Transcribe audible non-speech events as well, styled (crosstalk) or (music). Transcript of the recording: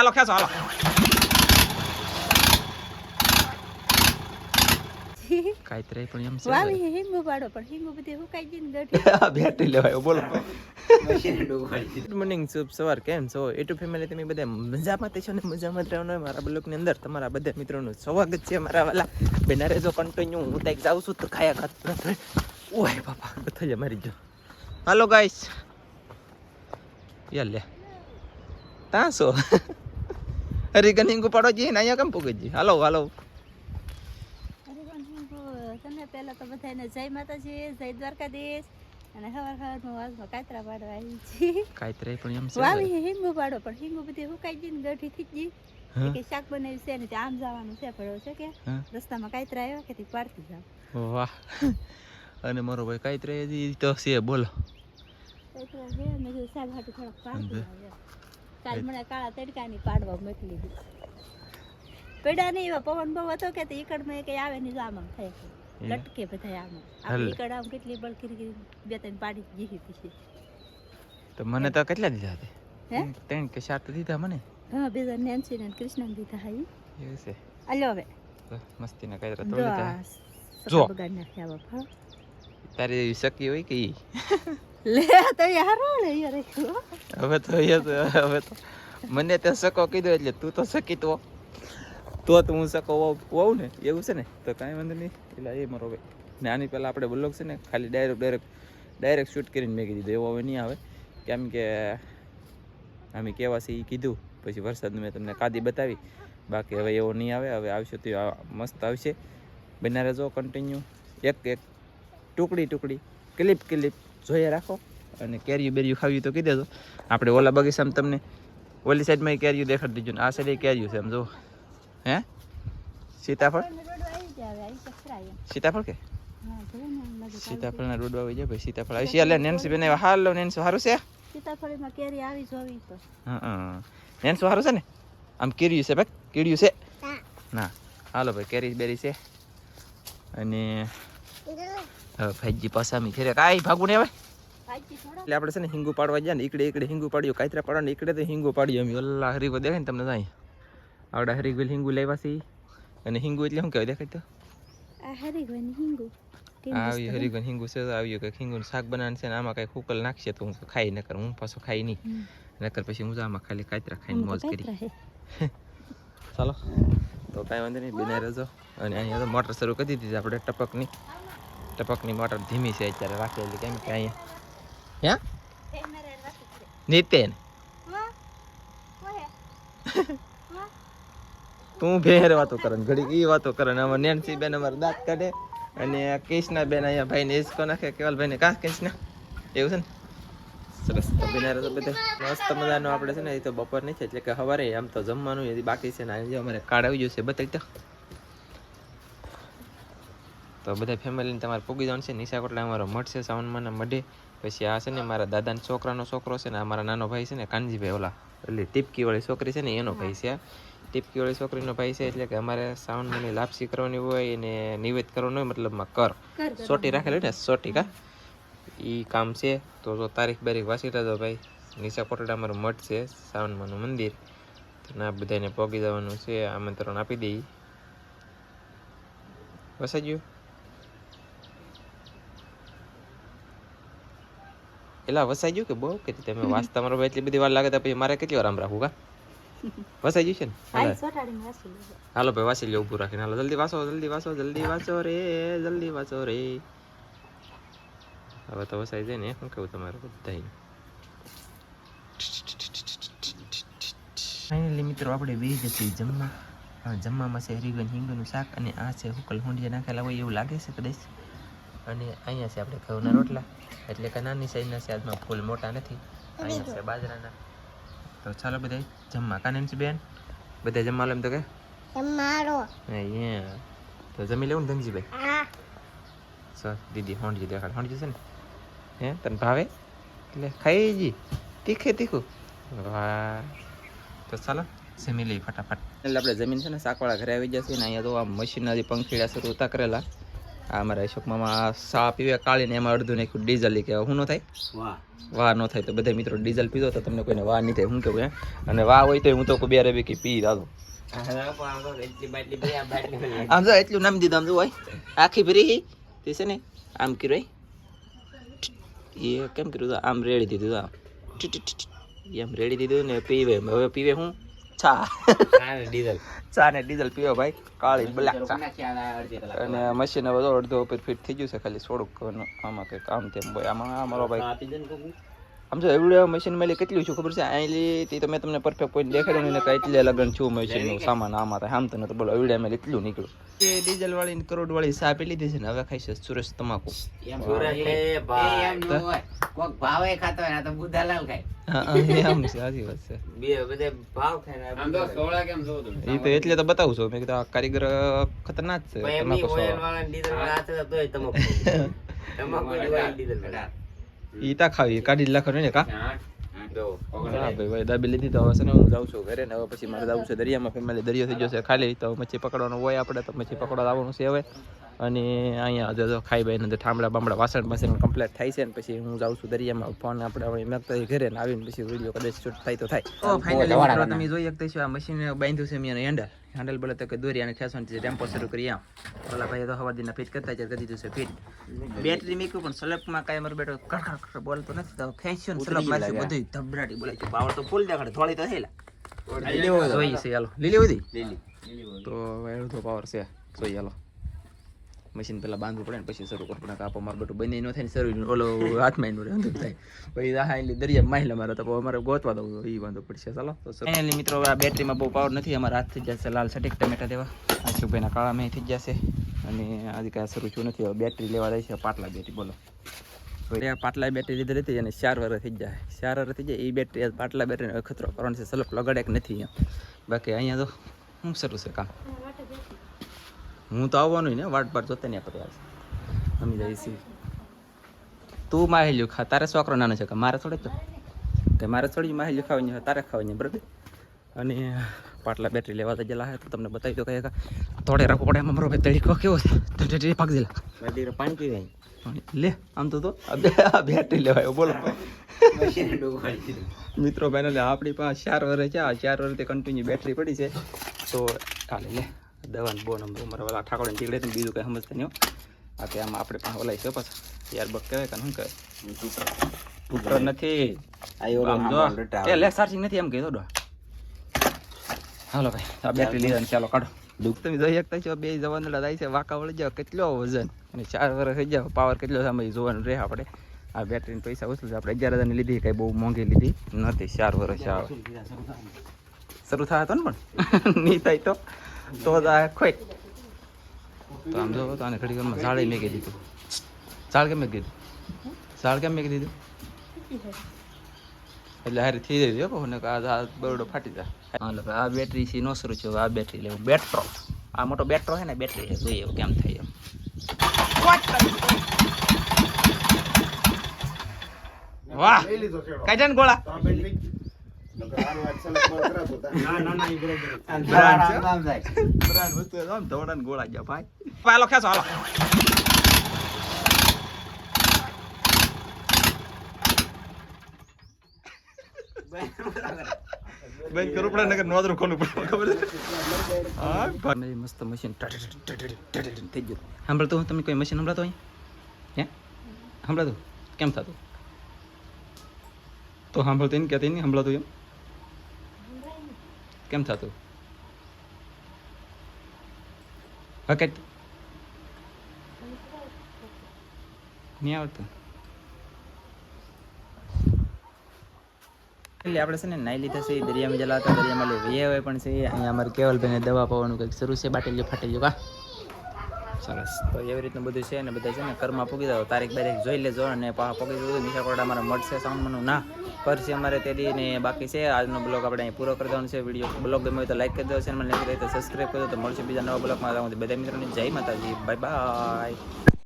હાલો ખેંચો હાલો પણ એમ છે વાવી હિંગો પાડો પણ હિંગો બધી હુકાઈ ગઈ ને ગઠી બેટરી લેવાય બોલો ગુડ મોર્નિંગ શુભ સવાર કેમ છો એટુ ફેમિલી તમે બધા મજામાં છો ને મજામાં રહેવાનો હોય મારા બ્લોગની અંદર તમારા બધા મિત્રોનું સ્વાગત છે મારા વાલા બેનારે જો કન્ટિન્યુ હું ત્યાં જાઉં છું તો ખાયા ખાત ઓય બાપા થઈ જ મારી જો હાલો ગાઈસ યાર લે ત્યાં છો હરી ગનિંગ પાડો જઈએ ને અહીંયા કેમ પૂગી જઈએ હાલો હાલો તને પહેલા તો બધાને જય માતાજી જય દ્વારકાધીશ અને હવાર હવારમાં વાસમાં કાતરા પાડવા આવી છીએ કાંઈ પણ એમ છે વાવી હિંગુ પાડો પણ હિંગુ બધી હુકાઈ ગઈ ને ગઠી થઈ ગઈ? કે શાક બનાવ્યું છે ને આમ જવાનું છે પડ્યો છે કે? રસ્તામાં કાતરા આવ્યા કે તે પાડતી જાવ વાહ અને મારો ભાઈ કાંઈ ત્રે તો છે બોલો કાતરા છે મેં સાહેબ હાટુ થોડાક પાડતી જાવ કાલ મને કાળા તડકાની પાડવા મોકલી દીધી. પડ્યા નહીં એવા પવન બહુ હતો કે ઈકડમાં કઈ આવે નહીં આમ થાય લટકે બધા આમ. આપણે ઈકડ આમ કેટલી બળ કરી કરી બે ત્રણ પાડી ગઈ પછી તો મને તો કેટલા દીધા હે? ત્રણ કે સાત દીધા મને? હા બીજા નેન્સી ને કૃષ્ણ દીધા હાઈ. એવું છે. અલ્યો હવે. મસ્તી ના કાયરા જો તોડી દીધા. જો. બગાડ નાખ્યા બાપ તારી શકી હોય કે (laughs) લે તો યાર હવે તો યાર હવે તો. મને તે સકો કીધો એટલે તું તો સકી તો. તો હું સકો હોઉં ને, એવું છે ને? તો કાંઈ વાંધો નહીં. એટલે એ મારો ભાઈ ને આની પહેલાં આપણે બ્લોગ છે ને, ખાલી ડાયરેક્ટ ડાયરેક્ટ ડાયરેક્ટ શૂટ કરીને મેં કીધું એવું હવે નહીં આવે. કેમ કે અમે કહેવા છે એ કીધું. પછી વરસાદનું મેં તમને કાદી બતાવી. બાકી હવે એવો નહીં આવે. હવે આવશે તો મસ્ત આવશે. બના રહેજો કન્ટિન્યુ એક એક ટુકડી ટુકડી. ક્લિપ ક્લિપ જોઈએ રાખો. અને કેરીયું બેરિયું ખાવી તો કહી દેજો. આપણે ઓલા બગીચામાં તમને ઓલી સાઈડમાં કેરીયું દેખાડી દીધું ને આ સાઈડે કેરીયું છે એમ જો હે? સીતાફળ? સીતાફળ કે? સીતાફળના રોડ આવી જાય ભાઈ સીતાફળ આવી છે લે નેન્સી બેન હાલ લો નેન્સી સારું છે? સીતાફળીમાં કેરી આવી જોવી તો. હા હા. નેન્સી સારું છે ને? આમ કેરીયું છે ભાઈ. કેરીયું છે? ના. હાલો ભાઈ કેરી બેરી છે. અને હવે ભાઈજી પાસામી ફેરે. કાંઈ ભાગવું નહીં હવે? એટલે આપણે છે ને હિંગુ પાડવા ગયા ને ઈકડે ઈકડે હિંગુ પાડ્યું કાતરા પાડવા ને ઈકડે તો હિંગુ પાડ્યું અમે. અલ્લા હરીગો દેખાય ને તમને જાય આવડા હરીગોલ હિંગુ લેવા છે. અને હિંગુ એટલે શું કહેવાય? દેખાય તો? આ હિંગુ. હિંગુ છે આવ્યું કંઈક હિંગુનું શાક બનાવવાનું છે ને આમાં કંઈક હુકલ નાખશે તો હું ખાઈ નકર હું પાછો ખાઈ નહીં. નકર પછી હું આમાં ખાલી કાયતરા ખાઈને મોજ કરી. (laughs) ચાલો. તો કાંઈ વાંધો નહીં બિના રહેજો. અને અહીંયા તો મોટર શરૂ કરી દીધી આપડે આપણે ટપકની. ટપકની મોટર ધીમી છે અત્યારે રાખેલી કેમ કે અહીંયા. હે? એ. નીતેન? તું ભેર વાતો કરે ઘડીક ઘડી ઈ વાતો કરે ને અમારે નેન્સી બેન અમારે દાંત કાઢે અને કૃષ્ણા બેન અહીંયા ભાઈને હિસકો નાખે કેવલ ભાઈને કા કૃષ્ણા? એવું છે ને? સરસ. તો બિના તો બધે મસ્ત મજાનો આપણે છે ને એ તો બપોર નહીં છે એટલે કે સવારે આમ તો જમવાનું બાકી છે ને આજે અમારે કાર્ડ આવી ગયું છે બતાવી તો બધા ફેમિલીને તમારે પૂગી જવાનું છે. નિશા કોટલા અમારો મઠ છે સાવનમાં મઢે. પછી આ છે ને મારા દાદાના છોકરાનો છોકરો છે ને આ મારા નાનો ભાઈ છે ને કાનજીભાઈ ઓલા એટલે ટીપકી વાળી છોકરી છે ને એનો ભાઈ છે. ટીપકીવાળી છોકરીનો ભાઈ છે એટલે કે અમારે સાવન મહિને લાપસી કરવાની હોય અને નિવેદ કરવાનું હોય મતલબમાં કર. સોટી રાખેલી ને સોટી કા? એ કામ છે. તો જો તારીખ બારીખ વાસી રહેજો ભાઈ. નિશા કોટડા અમારું મઠ છે શ્રાવણમાનું મંદિર. તો ના બધાને પોગી જવાનું છે આમંત્રણ આપી દઈ વસાઈ ગયું? એલા વસાઈ ગયું કે બહુ? કે તમે (laughs) વાસ તમારો એટલી બધી વાર લાગે તો પછી મારે કેટલી વાર આમ રાખવું કા? (laughs) વસાઈ ગયું છે ને? હાલે. ભાઈ વાસી લે ઊભું રાખીને. હાલો જલ્દી વાસો જલ્દી વાસો જલ્દી વાસો રે જલ્દી વાસો રે. હવે તો વસાઈ જાય ને શું કેવું તમારે બધાય ફાઇનલી મિત્રો આપણે બે જતી જમવા. જમવામાં છે હરીગન હિંગનું શાક અને આ છે હુકલ હુંડિયા નાખેલા હોય એવું લાગે છે કદાચ. અને અહીંયા છે આપણે ઘઉંના રોટલા. એટલે કે નાની સાઈઝના છે આજમાં ફૂલ મોટા નથી. અહીંયા છે બાજરાના. તો ચાલો બધા જમવા કાનન બેન? બધા જમવા લો એમ તો કે? અહીંયા તો જમી લેવું ને ધનજીભાઈ? સર દીદી હોંડજી દેખાડ. હોંડજી છે ને? હે તને ભાવે? એટલે ખાઈ જી. તીખે તીખું. વાહ. તો ચાલો જમી લઈ ફટાફટ. એટલે આપણે જમીન છે ને શાકવાળા ઘરે આવી જશે ને અહીંયા તો આ મશીનરી પંખીડા શરૂ ઉતા કરેલા. આ અમારા અશોક મામા સા પીવે કાળીને એમાં અડધું નાખ્યું ડીઝલ એ કે શું ન થાય? વાહ. ન થાય તો બધા મિત્રો ડીઝલ પીધો તો તમને કોઈને વાહ નહીં થાય હું કેવું અને વાહ હોય તો હું તો બે રેબી કે પી દાદો. આમ જો એટલું નામ દીધું આમ જો હોય. આખી ભરી તે છે ને આમ કર્યું એ કેમ કર્યું? આમ રેડી દીધું આમ. એમ. રેડી દીધું ને પીવે હવે પીવે હું? ચા. ડીઝલ. ચા ને ડીઝલ પીવો ભાઈ. કાળી બ્લેક ચા. અને મશીન હવે અડધો ઉપર ફિટ થઈ ગયું છે ખાલી થોડુંક. આમાં કંઈક આમ તેમ ભાઈ આમાં અમારો ભાઈ. આમ જો એવડું મશીન મળી કેટલું છું ખબર છે? આયલી તે તો મેં તમને પરફેક્ટ પોઈન્ટ દેખાડ્યું ને એટલે લગન છું મશીનનું સામાન આમાં થાય આમ તો નતો બોલો એવડે મેં એટલું નીકળ્યું. એ ડીઝલ વાળી ને કરોડ વાળી સા પી લીધી છે ને હવે ખાઈ છે સુરેશ તમાકુ. એમ એ ભાઈ. કોક ભાવે ખાતો હોય તો બુધાલાલ ખાય. હા હા, એમ છે સાચી વાત છે. બે બધે ભાવ થાય આમ તો સોળા કેમ જોવો એ તો એટલે તો બતાવું છું મેં કીધું આ કારીગર ખતરનાક છે તમાકુ ઓઇલ વાળા ડીઝલ વાળા હાથે તમાકુ. (laughs) તમાકુ ડીઝલ વાળા. ઈ તા ખાવી કાઢી જ ને કા દાબી લીધી તો હવે છે ને હું જાઉં છું ઘરે ને હવે પછી મારે જવું છે દરિયામાં ફેમિલી દરિયો થઈ જશે ખાલી તો મચ્છી પકડવાનું હોય આપણે તો મચ્છી પકડવા આવવાનું છે હવે. અને અહીંયા જો જો ખાઈ બાઈને તો ઠામડા બામડા વાસણ બાસણ કમ્પ્લીટ થાય છે ને પછી હું જાઉં છું દરિયામાં. ફોન આપણે હવે મેકતા હોય ઘરે ને આવીને પછી વીડિયો કદાચ શૂટ થાય તો થાય. તો ફાઇનલી તમે. જોઈ શકતા છો આ મશીન બાંધ્યું છે મેં હેન્ડલ હેન્ડલ બોલે તો કે દોરી અને ખેંચવાની છે ટેમ્પો શરૂ કરી આમ. ઓલા ભાઈ તો હવા દીના ફિટ કરતા છે કરી દીધું છે ફિટ બેટરી મૂક્યું પણ સ્લપમાં કાંઈ મારો બેટો કડકડ કડકડ બોલતો નથી. તો ખેંચ્યું ને સ્લપ મારશું બધું ધબરાટી બોલે છે. પાવર તો ફૂલ દેખાડે. થોડી તો થયેલા જોઈએ છે હાલો. લીલી વધી લીલી. તો હવે તો પાવર છે. જોઈએ હાલો. મશીન પેલા બાંધવું પડે ને પછી શરૂ કરવું પડે. કાપો મારું બધું બંને ન થાય ને શરૂ ઓલો હાથમાં એનું અંધું થાય. પછી આ એટલે દરિયા માહિલા મારે તો અમારે ગોતવા દઉં એ વાંધો પડશે. ચાલો તો ફાઇનલી મિત્રો હવે આ બેટરીમાં બહુ પાવર નથી. અમારા હાથ થઈ જશે લાલ સટીક ટમેટા દેવા આ શુભાઈના કાળા મેં થઈ જશે. અને આજે કાંઈ શરૂ છું નથી. હવે બેટરી લેવા જાય છે. પાટલા બેટરી બોલો. એ પાટલા બેટરી લીધી હતી અને ચાર વર થઈ જાય ચાર વર થઈ જાય એ બેટરી પાટલા બેટરીનો ખતરો કરવાનો છે. સલપ લગાડે કે નથી એમ બાકી અહીંયા તો શું શરૂ છે કામ? હું તો આવવાનું ને વાટ પાટ જોતા નહીં આપણે અમે જઈએ છે તું માહેલ્યું ખા તારે છોકરો નાનો છે કે મારે થોડે તો? કે મારે થોડી માહેલ્યું ખાવાની હોય તારે ખાવાની બરાબર? અને પાટલા બેટરી લેવા તો ગયેલા તો તમને બતાવી દો કે થોડે રાખવું પડે એમાં મારો તળીકો કેવો છે? પાક દેલા પાણી પીવે લે આમ તો તો. આ બેટરી લેવાય બોલો. મિત્રો બેન આપણી પાસે ચાર વર્ષ છે આ ચાર વર્ષથી કન્ટિન્યુ બેટરી પડી છે. તો કાલે લે. દવાનું બહુ નંબર મારા વાળા ઠાકોર નીકળે તો બીજું કંઈ સમજતા નહીં આ કે આમાં આપણે પાસે ઓલાઈ છે પાછા. યાર બક કહેવાય કે શું કહેવાય? ટૂટર નથી. આમ જો. એ લે ચાર્જિંગ નથી એમ કીધું ડો. હાલો ભાઈ આ બેટરી લીધા ચાલો કાઢો. દુઃખ તમે જોઈ શકતા છો બે જવાન થાય છે વાંકા વળી જાવ કેટલો વજન? અને ચાર વર્ષ થઈ જાવ પાવર કેટલો સમય જોવાનું રહે આપણે આ બેટરીના પૈસા ઓછું આપણે અગિયાર હજારની લીધી કંઈ બહુ મોંઘી લીધી નથી ચાર વર્ષ આવે શરૂ થયા હતો ને પણ? (laughs) નહીં થાય તો. તો આમ જો, તો આને ઘડી વારમાં ઝાડે મેકી દીધું. ઝાડ કેમ મેકી દીધું? ઝાડ કેમ મેં દીધું? એટલે હારી થઈ જાય હો ને આ આ બરોડો ફાટી જાય. આ બેટરી છે નો શરૂ છે આ બેટરી લેવું. બેટ્રો આ મોટો બેટ્રો છે ને બેટરી છે. એવું કેમ થાય એમ. વાહ! કઈ જાય ને ગોળા. ગોળા ગયા મસ્ત મશીન થઈ ગયું સાંભળતું તમે કોઈ મશીન સંભળાતો અહીં હે કેમ થતું તો સાંભળતો એને કહેતી નહીં સંભળાતું એમ કેમ થતું? હકત નહીં આવડતું એટલે આપણે છે ને નાઈ લીધા છે દરિયામાં જલાતા, દરિયામાં લઈ વૈયા હોય પણ છે, અહીંયા અમારે કેવલભાઈને દવા પાવાનું કંઈક શરૂ છે, બાટેલીઓ ફાટેલીઓ કા? સરસ. તો એવી રીતનું બધું છે ને બધા છે ને ઘરમાં પૂગી દો તારીખ બારીખ જોઈ લેજો અને પૂગી દીધું મીઠા કોરડા અમારે મળશે સાઉન્ડનું ના કરશે અમારે તેડી ને બાકી છે. આજનો બ્લોગ આપણે અહીં પૂરો કરી દેવાનો છે. વીડિયો બ્લોગ ગમે તો લાઈક કરી દો ચેનલ લાઈક કરી તો સબસ્ક્રાઈબ કરી તો મળશે બીજા નવા બ્લોગમાં. બધા મિત્રોને જય માતાજી. Bye bye